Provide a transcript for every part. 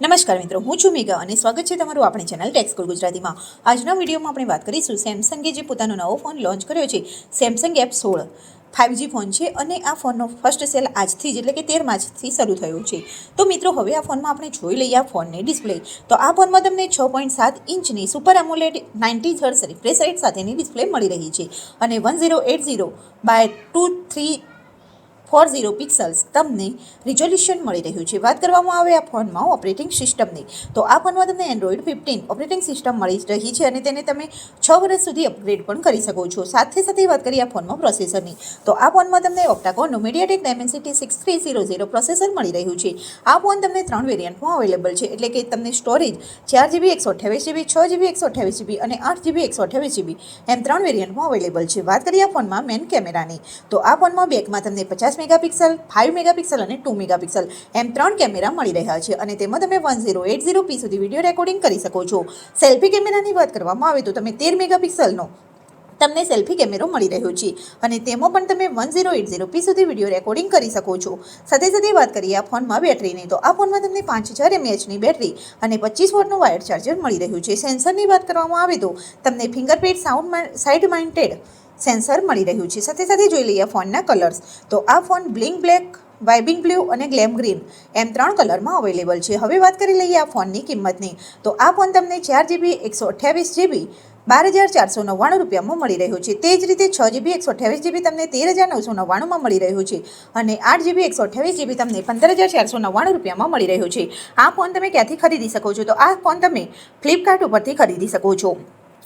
નમસ્કાર મિત્રો, હું છું મેગા અને સ્વાગત છે તમારું આપણી ચેનલ ટેક્સકોલ ગુજરાતીમાં. આજના વિડીયોમાં આપણે વાત કરીશું સેમસંગે જે પોતાનો નવો ફોન લોન્ચ કર્યો છે સેમસંગ એપ સોળ. ફાઇવજી ફોન છે અને આ ફોનનો ફર્સ્ટ સેલ આજથી જ એટલે કે તેર માર્ચથી શરૂ થયો છે. તો મિત્રો, હવે આ ફોનમાં આપણે જોઈ લઈએ આ ફોનની ડિસ્પ્લે તો આ ફોનમાં તમને છ પોઈન્ટ સાત ઇંચની super AMOLED ninety hertz refresh rate સાથેની ડિસ્પ્લે મળી રહી છે. અને one zero eight zero by two three four zero pixels તમને રિઝોલ્યુશન મળી રહ્યું છે. વાત કરવામાં આવે આ ફોનમાં ઓપરેટિંગ સિસ્ટમની તો આ ફોનમાં તમને એન્ડ્રોઈડ ફિફ્ટીન ઓપરેટિંગ સિસ્ટમ મળી રહી છે અને તેને તમે છ વર્ષ સુધી અપગ્રેડ પણ કરી શકો છો. સાથે સાથે વાત કરીએ આ ફોનમાં પ્રોસેસરની તો આ ફોનમાં તમને ઓક્ટાકોનનું MediaTek Dimensity six three zero zero processor મળી રહ્યું છે. આ ફોન તમને ત્રણ વેરિયન્ટમાં અવેલેબલ છે. એટલે કે તમને સ્ટોરેજ ચાર જીબી એકસો અઠ્યાવીસ જીબી છ જીબી એકસો અઠ્યાવીસ જીબી અને આઠ જીબી એકસો અઠ્યાવીસ જીબી એમ ત્રણ વેરિયન્ટમાં અવેલેબલ છે. વાત કરીએ આ ફોનમાં મેન કેમેરાની તો આ ફોનમાં બેકમાં તમને પચાસ મેગાપિક્સલ ફાઇવ મેગાપિક્સલ અને ટુ મેગાપિક્સલ એમ ત્રણ કેમેરા મળી રહ્યા છે અને તેમાં તમે one zero eight zero P સુધી વીડિયો રેકોર્ડિંગ કરી શકો છો. સેલ્ફી કેમેરાની વાત કરવામાં આવે તો તમે તેર મેગાપિક્સલનો તમને સેલ્ફી કેમેરો મળી રહ્યો છે. અને તેમાં પણ તમે one zero eight zero P સુધી વીડિયો રેકોર્ડિંગ કરી શકો છો. સાથે સાથે વાત કરીએ આ ફોનમાં બેટરીની, તો આ ફોનમાં તમને પાંચ હજાર એમએચની બેટરી અને પચીસ વોટનું વાયર ચાર્જર મળી રહ્યું છે. સેન્સરની વાત કરવામાં આવે તો તમને fingerprint sound side mounted sensor મળી રહ્યું છે. સાથે સાથે જોઈ લઈએ ફોનના કલર્સ, તો આ phone blink black vibing blue અને ગ્લેમ ગ્રીન એમ ત્રણ કલરમાં અવેલેબલ છે. હવે વાત કરી લઈએ આ ફોનની કિંમતની. તો આ ફોન તમને ચાર જીબી એકસો અઠ્યાવીસ જીબી બાર હજાર ચારસો નવ્વાણું રૂપિયામાં મળી રહ્યો છે. તે જ રીતે છ જીબી એકસો અઠ્યાવીસ જીબી તમને તેર હજાર નવસો નવ્વાણુંમાં મળી રહ્યો છે અને આઠ જીબી એકસો અઠ્યાવીસ જીબી તમને પંદર હજાર ચારસો નવ્વાણું રૂપિયામાં મળી રહ્યો છે. આ ફોન તમે ક્યાંથી ખરીદી શકો છો? તો આ ફોન તમે ફ્લિપકાર્ટ ઉપરથી ખરીદી શકો છો.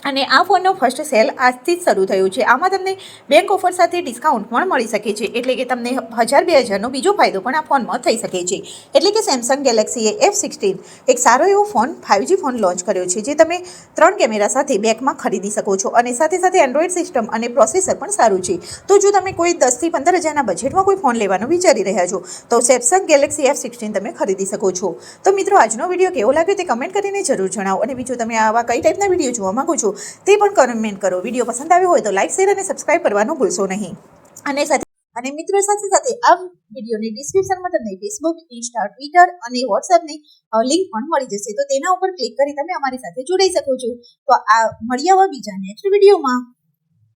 અને આ ફોનનો ફર્સ્ટ સેલ આજથી જ શરૂ થયો છે. આમાં તમને બેંક ઓફર સાથે ડિસ્કાઉન્ટ પણ મળી શકે છે. એટલે કે તમને હજાર બે હજારનો બીજો ફાયદો પણ આ ફોનમાં થઈ શકે છે. એટલે કે સેમસંગ ગેલેક્સીએ એફ સિક્સટીન એક સારો એવો ફોન ફાઇવજી ફોન લોન્ચ કર્યો છે, જે તમે ત્રણ કેમેરા સાથે બેકમાં ખરીદી શકો છો. અને સાથે સાથે એન્ડ્રોઈડ સિસ્ટમ અને પ્રોસેસર પણ સારું છે. તો જો તમે કોઈ દસથી પંદર હજારના બજેટમાં કોઈ ફોન લેવાનું વિચારી રહ્યા છો, તો સેમસંગ ગેલેક્સી એફ સિક્સટીન તમે ખરીદી શકો છો. તો મિત્રો, આજનો વીડિયો કેવો લાગ્યો તે કમેન્ટ કરીને જરૂર જણાવો. અને બીજું, તમે આવા કઈ ટાઈપના વીડિયો જોવા માગો છો તે પણ કમેન્ટ કરો. વીડિયો પસંદ આવ્યો હોય તો લાઇક શેર અને સબસ્ક્રાઇબ કરવાનું ભૂલશો નહીં. અને સાથે અને મિત્રો સાથે સાથે આ વિડીયોની ડિસ્ક્રિપ્શનમાં તમને ફેસબુક ઇન્સ્ટા ટ્વિટર અને વોટ્સએપની લિંક પણ મળી જશે. તો તેના ઉપર ક્લિક કરી તમે અમારી સાથે જોડાઈ શકો છો. તો આ મળી આવા બીજા નેક્સ્ટ વિડીયોમાં.